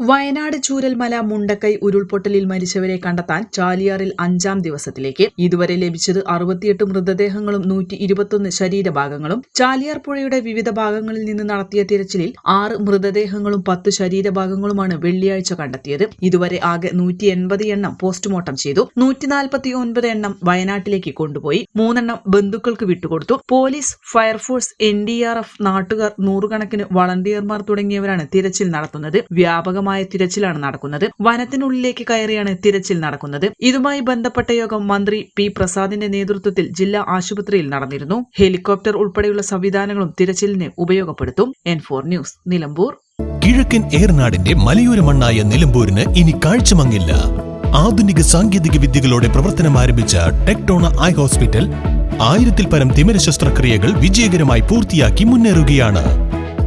Wayanad Chooralmala Mundakkai ഉരുൾപൊട്ടലിൽ മരിച്ചവരെ കണ്ടെത്താൻ ചാലിയാറിൽ അഞ്ചാം ദിവസത്തിലേക്ക്. ഇതുവരെ ലഭിച്ചത് അറുപത്തിയെട്ട് മൃതദേഹങ്ങളും നൂറ്റി ഇരുപത്തൊന്ന് ശരീരഭാഗങ്ങളും. ചാലിയാർ പുഴയുടെ വിവിധ ഭാഗങ്ങളിൽ നിന്ന് നടത്തിയ തിരച്ചിലിൽ ആറ് മൃതദേഹങ്ങളും പത്ത് ശരീരഭാഗങ്ങളുമാണ് വെള്ളിയാഴ്ച കണ്ടെത്തിയത്. ഇതുവരെ ആകെ നൂറ്റി എൺപത് എണ്ണം പോസ്റ്റ്മോർട്ടം ചെയ്തു. നൂറ്റി നാൽപ്പത്തി ഒൻപത് എണ്ണം വയനാട്ടിലേക്ക് കൊണ്ടുപോയി. മൂന്നെണ്ണം ബന്ധുക്കൾക്ക് വിട്ടുകൊടുത്തു. Police fire force N D R F നാട്ടുകാർ നൂറുകണക്കിന് വളണ്ടിയർമാർ തുടങ്ങിയവരാണ് തിരച്ചിൽ നടത്തുന്നത്. വ്യാപകമായ തിരച്ചിലാണ് നടക്കുന്നത്. വനത്തിനുള്ളിലേക്ക് കയറിയാണ് തിരച്ചിൽ നടക്കുന്നത്. ഇതുമായി ബന്ധപ്പെട്ട യോഗം മന്ത്രി പി പ്രസാദിന്റെ നേതൃത്വത്തിൽ ജില്ലാ ആശുപത്രിയിൽ നടന്നിരുന്നു. ഹെലികോപ്റ്റർ ഉൾപ്പെടെയുള്ള സംവിധാനങ്ങളും തിരച്ചിലിന് ഉപയോഗപ്പെടുത്തും. N four news Nilambur. കിഴക്കൻ ഏർനാടിന്റെ മലയോര മണ്ണായ നിലമ്പൂരിന് ഇനി കാഴ്ചമങ്ങില്ല. ആധുനിക സാങ്കേതിക വിദ്യകളോടെ പ്രവർത്തനം ആരംഭിച്ച ടെക്ടോണ ഐ ഹോസ്പിറ്റൽ ആയിരത്തിൽ പരം തിമിര ശസ്ത്രക്രിയകൾ വിജയകരമായി പൂർത്തിയാക്കി മുന്നേറുകയാണ്.